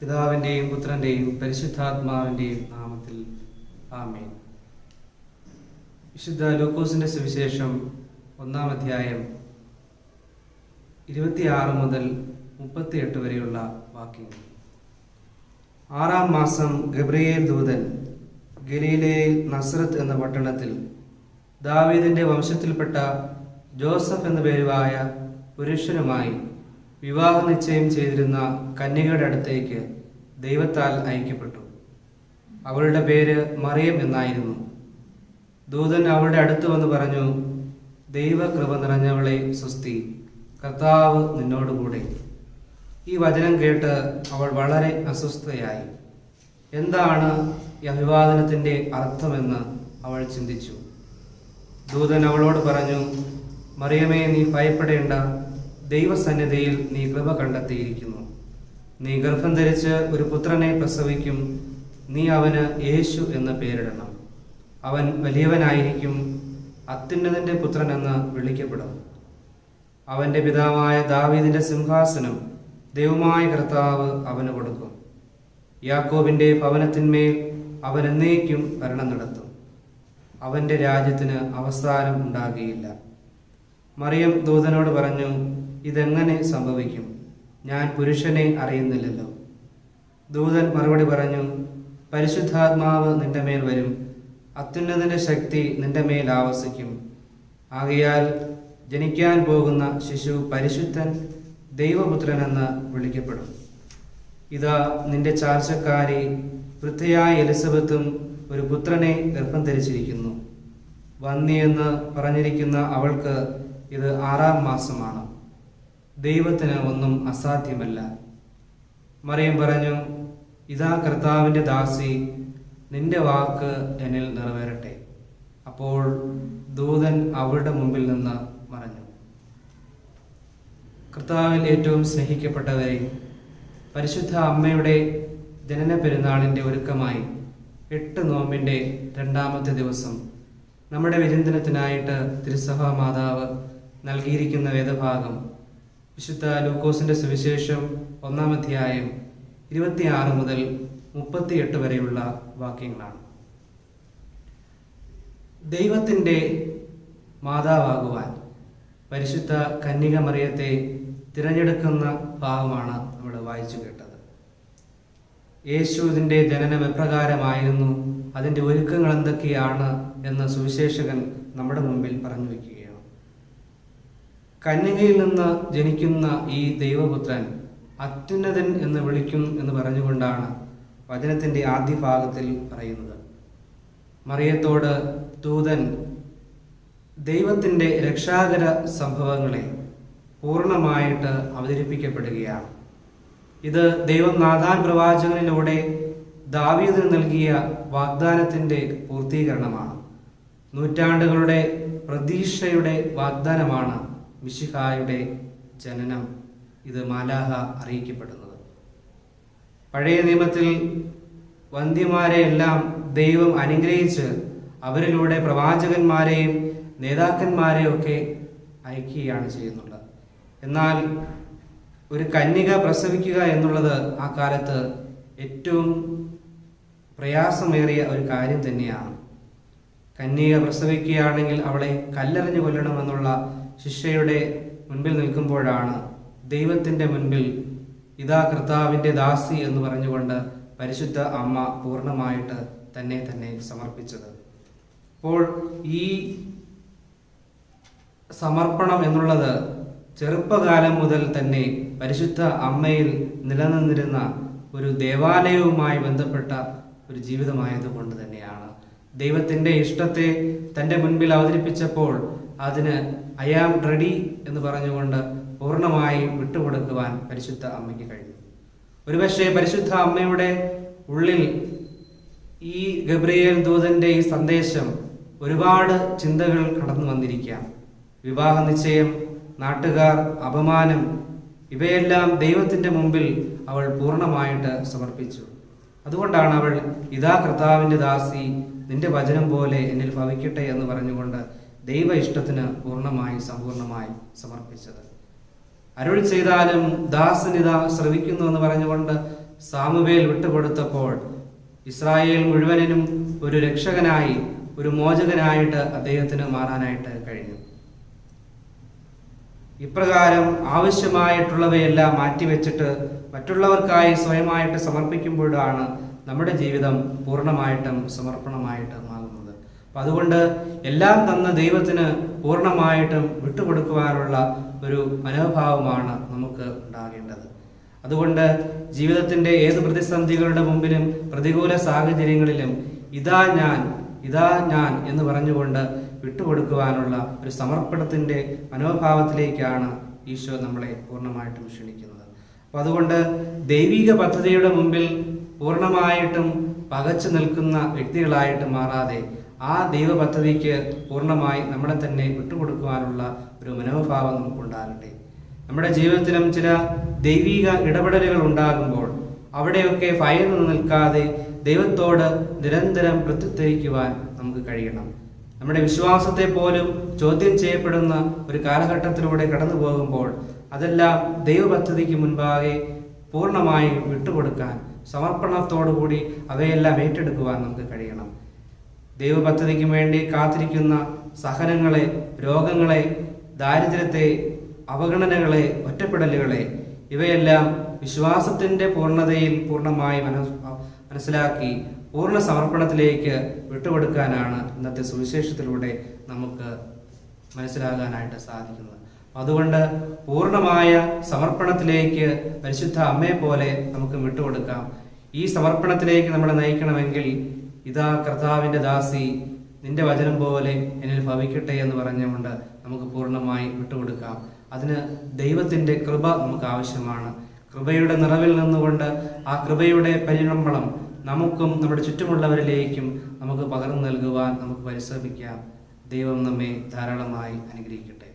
പിതാവിന്റെയും പുത്രന്റെയും പരിശുദ്ധാത്മാവിന്റെയും നാമത്തിൽ ആമേൻ. വിശുദ്ധ ലൂക്കോസിന്റെ സുവിശേഷം ഒന്നാം അധ്യായം ഇരുപത്തിയാറ് മുതൽ മുപ്പത്തിയെട്ട് വരെയുള്ള വാക്യങ്ങൾ. ആറാം മാസം ഗബ്രിയേൽ ദൂതൻ ഗലീലയിൽ നസ്രത്ത് എന്ന പട്ടണത്തിൽ ദാവീദിന്റെ വംശത്തിൽപ്പെട്ട ജോസഫ് എന്ന പേരുവായ പുരുഷനുമായി വിവാഹ നിശ്ചയം ചെയ്തിരുന്ന കന്യകയുടെ അടുത്തേക്ക് ദൈവത്താൽ അയക്കപ്പെട്ടു. അവളുടെ പേര് മറിയം എന്നായിരുന്നു. ദൂതൻ അവളുടെ അടുത്ത് വന്ന് പറഞ്ഞു ദൈവകൃപ നിറഞ്ഞവളെ സുസ്തി കർത്താവ് നിന്നോടുകൂടെ. ഈ വചനം കേട്ട് അവൾ വളരെ അസ്വസ്ഥയായി. എന്താണ് ഈ അഭിവാദനത്തിന്റെ അർത്ഥമെന്ന് അവൾ ചിന്തിച്ചു. ദൂതൻ അവളോട് പറഞ്ഞു മറിയമേ നീ ഭയപ്പെടേണ്ട. ദൈവസന്നിധിയിൽ നീ കൃപ കണ്ടെത്തിയിരിക്കുന്നു. നീ ഗർഭം ധരിച്ച് ഒരു പുത്രനെ പ്രസവിക്കും. നീ അവന് യേശു എന്ന് പേരിടണം. അവൻ വലിയവനായിരിക്കും. അത്യുന്നതിന്റെ പുത്രനെന്ന് വിളിക്കപ്പെടും. അവന്റെ പിതാവായ ദാവീദിന്റെ സിംഹാസനം ദൈവമായ കർത്താവ് അവന് കൊടുക്കും. യാക്കോബിന്റെ ഭവനത്തിന്മേൽ അവൻ എന്നേക്കും ഭരണം നടത്തും. അവന്റെ രാജ്യത്തിന് അവസാനം ഉണ്ടാകുകയില്ല. മറിയം ദൂതനോട് പറഞ്ഞു ഇതെങ്ങനെ സംഭവിക്കും? ഞാൻ പുരുഷനെ അറിയുന്നില്ലല്ലോ. ദൂതൻ മറുപടി പറഞ്ഞു പരിശുദ്ധാത്മാവ് നിന്റെ മേൽ വരും. അത്യുന്നതിന്റെ ശക്തി നിന്റെ മേൽ ആവസിക്കും. ആകയാൽ ജനിക്കാൻ പോകുന്ന ശിശു പരിശുദ്ധൻ ദൈവപുത്രനെന്ന് വിളിക്കപ്പെടും. ഇതാ നിന്റെ ചാർച്ചക്കാരി വൃദ്ധയായ എലിസബത്തും ഒരു പുത്രനെ ഗർഭം ധരിച്ചിരിക്കുന്നു. വന്നിയെന്ന് പറഞ്ഞിരിക്കുന്ന അവൾക്ക് ഇത് ആറാം മാസമാണ്. ദൈവത്തിന് ഒന്നും അസാധ്യമല്ല. മറിയം പറഞ്ഞു ഇതാ കർത്താവിന്റെ ദാസി നിന്റെ വാക്ക് എന്നിൽ നിറവേറട്ടെ. അപ്പോൾ ദൂതൻ അവളുടെ മുമ്പിൽ നിന്ന് മറഞ്ഞു. കർത്താവിൽ ഏറ്റവും സ്നേഹിക്കപ്പെട്ടവരെ പരിശുദ്ധ അമ്മയുടെ ജനന പെരുന്നാളിന്റെ ഒരുക്കമായി എട്ട് നോമ്പിന്റെ രണ്ടാമത്തെ ദിവസം നമ്മുടെ വിചിന്തനത്തിനായിട്ട് തിരുസഭാ മാതാവ് നൽകിയിരിക്കുന്ന വേദഭാഗം വിശുദ്ധ ലൂക്കോസിന്റെ സുവിശേഷം ഒന്നാം അധ്യായം ഇരുപത്തിയാറ് മുതൽ മുപ്പത്തിയെട്ട് വരെയുള്ള വാക്യങ്ങളാണ്. ദൈവത്തിന്റെ മാതാവാകുവാൻ പരിശുദ്ധ കന്യക മറിയത്തെ തിരഞ്ഞെടുക്കുന്ന ഭാഗമാണ് നമ്മൾ വായിച്ചു കേട്ടത്. യേശുവിന്റെ ജനനം എപ്രകാരമായിരുന്നു? അതിന്റെ ഒരുക്കങ്ങൾ എന്തൊക്കെയാണ്? എന്ന് സുവിശേഷകൻ നമ്മുടെ മുമ്പിൽ പറഞ്ഞു വയ്ക്കുകയാണ്. കന്യകയിൽ നിന്ന് ജനിക്കുന്ന ഈ ദൈവപുത്രൻ അത്യുന്നതൻ എന്ന് വിളിക്കും എന്ന് പറഞ്ഞുകൊണ്ടാണ് വചനത്തിന്റെ ആദ്യ ഭാഗത്തിൽ പറയുന്നത്. മറിയത്തോട് ദൂതൻ ദൈവത്തിന്റെ രക്ഷാകര സംഭവങ്ങളെ പൂർണമായിട്ട് അവതരിപ്പിക്കപ്പെടുകയാണ്. ഇത് ദൈവം നാഥാൻ പ്രവാചകനിലൂടെ ദാവീദിന് നൽകിയ വാഗ്ദാനത്തിന്റെ പൂർത്തീകരണമാണ്. നൂറ്റാണ്ടുകളുടെ പ്രതീക്ഷയുടെ വാഗ്ദാനമാണ് മിശിഹായുടെ ജനനം ഇത് മാലാഹ അറിയിക്കപ്പെടുന്നത്. പഴയ നിയമത്തിൽ വന്ധ്യമാരെ എല്ലാം ദൈവം അനുഗ്രഹിച്ച് അവരിലൂടെ പ്രവാചകന്മാരെയും നേതാക്കന്മാരെയും ഒക്കെ അയക്കുകയാണ് ചെയ്യുന്നുള്ളത് എന്നാൽ ഒരു കന്യക പ്രസവിക്കുക എന്നുള്ളത് ആ കാലത്ത് ഏറ്റവും പ്രയാസമേറിയ ഒരു കാര്യം തന്നെയാണ്. കന്യക പ്രസവിക്കുകയാണെങ്കിൽ അവളെ കല്ലെറിഞ്ഞു കൊല്ലണമെന്നുള്ള ശിക്ഷയുടെ മുൻപിൽ നിൽക്കുമ്പോഴാണ് ദൈവത്തിന്റെ മുൻപിൽ ഇതാ കർത്താവിന്റെ ദാസി എന്ന് പറഞ്ഞുകൊണ്ട് പരിശുദ്ധ അമ്മ പൂർണമായിട്ട് തന്നെ തന്നെ സമർപ്പിച്ചത്. അപ്പോൾ ഈ സമർപ്പണം എന്നുള്ളത് ചെറുപ്പകാലം മുതൽ തന്നെ പരിശുദ്ധ അമ്മയിൽ നിലനിന്നിരുന്ന ഒരു ദേവാലയവുമായി ബന്ധപ്പെട്ട ഒരു ജീവിതമായതുകൊണ്ട് തന്നെയാണ്. ദൈവത്തിന്റെ ഇഷ്ടത്തെ തന്റെ മുൻപിൽ അവതരിപ്പിച്ചപ്പോൾ അതിന് ഐ ആം റെഡി എന്ന് പറഞ്ഞുകൊണ്ട് പൂർണമായി വിട്ടുകൊടുക്കുവാൻ പരിശുദ്ധ അമ്മയ്ക്ക് കഴിഞ്ഞു. ഒരുപക്ഷെ പരിശുദ്ധ അമ്മയുടെ ഉള്ളിൽ ഈ ഗബ്രിയേൽ ദൂതന്റെ ഈ സന്ദേശം ഒരുപാട് ചിന്തകൾ കടന്നു വന്നിരിക്കാം. വിവാഹ നിശ്ചയം നാട്ടുകാർ അപമാനം ഇവയെല്ലാം ദൈവത്തിന്റെ മുമ്പിൽ അവൾ പൂർണമായിട്ട് സമർപ്പിച്ചു. അതുകൊണ്ടാണ് അവൾ ഇതാ കർത്താവിന്റെ ദാസി നിന്റെ വചനം പോലെ എന്നിൽ ഭവിക്കട്ടെ എന്ന് പറഞ്ഞുകൊണ്ട് ദൈവ ഇഷ്ടത്തിന് പൂർണമായി സമ്പൂർണമായി സമർപ്പിച്ചത്. അരുൾ ചെയ്താലും ദാസനിത ശ്രവിക്കുന്നു എന്ന് പറഞ്ഞുകൊണ്ട് സാമുവേൽ വിട്ടുകൊടുത്തപ്പോൾ ഇസ്രായേൽ മുഴുവനും ഒരു രക്ഷകനായി ഒരു മോചകനായിട്ട് അദ്ദേഹത്തിന് മാറാനായിട്ട് കഴിഞ്ഞു. ഇപ്രകാരം ആവശ്യമായിട്ടുള്ളവയെല്ലാം മാറ്റിവെച്ചിട്ട് മറ്റുള്ളവർക്കായി സ്വയമായിട്ട് സമർപ്പിക്കുമ്പോഴാണ് നമ്മുടെ ജീവിതം പൂർണമായിട്ടും സമർപ്പണമായിട്ടും അപ്പം അതുകൊണ്ട് എല്ലാം തന്ന ദൈവത്തിന് പൂർണമായിട്ടും വിട്ടുകൊടുക്കുവാനുള്ള ഒരു മനോഭാവമാണ് നമുക്ക് ഉണ്ടാകേണ്ടത്. അതുകൊണ്ട് ജീവിതത്തിന്റെ ഏത് പ്രതിസന്ധികളുടെ മുമ്പിലും പ്രതികൂല സാഹചര്യങ്ങളിലും ഇതാ ഞാൻ ഇതാ ഞാൻ എന്ന് പറഞ്ഞുകൊണ്ട് വിട്ടുകൊടുക്കുവാനുള്ള ഒരു സമർപ്പണത്തിന്റെ മനോഭാവത്തിലേക്കാണ് ഈശോ നമ്മളെ പൂർണമായിട്ടും ക്ഷണിക്കുന്നത്. അപ്പോൾ അതുകൊണ്ട് ദൈവിക പദ്ധതിയുടെ മുമ്പിൽ പൂർണമായിട്ടും പകച്ചു നിൽക്കുന്ന വ്യക്തികളായിട്ട് മാറാതെ ആ ദൈവ പദ്ധതിക്ക് പൂർണമായി നമ്മളെ തന്നെ വിട്ടുകൊടുക്കുവാനുള്ള ഒരു മനോഭാവം നമുക്കുണ്ടാകട്ടെ. നമ്മുടെ ജീവിതത്തിലും ചില ദൈവിക ഇടപെടലുകൾ ഉണ്ടാകുമ്പോൾ അവിടെയൊക്കെ ഭയന്നു നിൽക്കാതെ ദൈവത്തോട് നിരന്തരം പ്രത്യുദ്ധരിക്കുവാൻ നമുക്ക് കഴിയണം. നമ്മുടെ വിശ്വാസത്തെ പോലും ചോദ്യം ചെയ്യപ്പെടുന്ന ഒരു കാലഘട്ടത്തിലൂടെ കടന്നു പോകുമ്പോൾ അതെല്ലാം ദൈവപദ്ധതിക്ക് മുൻപാകെ പൂർണമായി വിട്ടുകൊടുക്കാൻ സമർപ്പണത്തോടുകൂടി അവയെല്ലാം ഏറ്റെടുക്കുവാൻ നമുക്ക് കഴിയണം. ദൈവപദ്ധതിക്ക് വേണ്ടി കാത്തിരിക്കുന്ന സഹനങ്ങളെ രോഗങ്ങളെ ദാരിദ്ര്യത്തെ അവഗണനകളെ ഒറ്റപ്പെടലുകളെ ഇവയെല്ലാം വിശ്വാസത്തിന്റെ പൂർണതയിൽ പൂർണമായി മനസ് മനസ്സിലാക്കി പൂർണ സമർപ്പണത്തിലേക്ക് വിട്ടുകൊടുക്കാനാണ് ഇന്നത്തെ സുവിശേഷത്തിലൂടെ നമുക്ക് മനസ്സിലാകാനായിട്ട് സാധിക്കുന്നത്. അതുകൊണ്ട് പൂർണമായ സമർപ്പണത്തിലേക്ക് പരിശുദ്ധ അമ്മയെ പോലെ നമുക്ക് വിട്ടുകൊടുക്കാം. ഈ സമർപ്പണത്തിലേക്ക് നമ്മളെ നയിക്കണമെങ്കിൽ ഇതാ കർത്താവിന്റെ ദാസി നിന്റെ വചനം പോലെ എന്നിൽ ഭവിക്കട്ടെ എന്ന് പറഞ്ഞുകൊണ്ട് നമുക്ക് പൂർണമായി വിട്ടുകൊടുക്കാം. അതിന് ദൈവത്തിന്റെ കൃപ നമുക്ക് ആവശ്യമാണ്. കൃപയുടെ നിറവിൽ നിന്നുകൊണ്ട് ആ കൃപയുടെ പരിണമ്പളം നമുക്കും നമ്മുടെ ചുറ്റുമുള്ളവരിലേക്കും നമുക്ക് പകർന്നു നൽകുവാൻ നമുക്ക് പരിശ്രമിക്കാം. ദൈവം നമ്മെ ധാരാളമായി അനുഗ്രഹിക്കട്ടെ.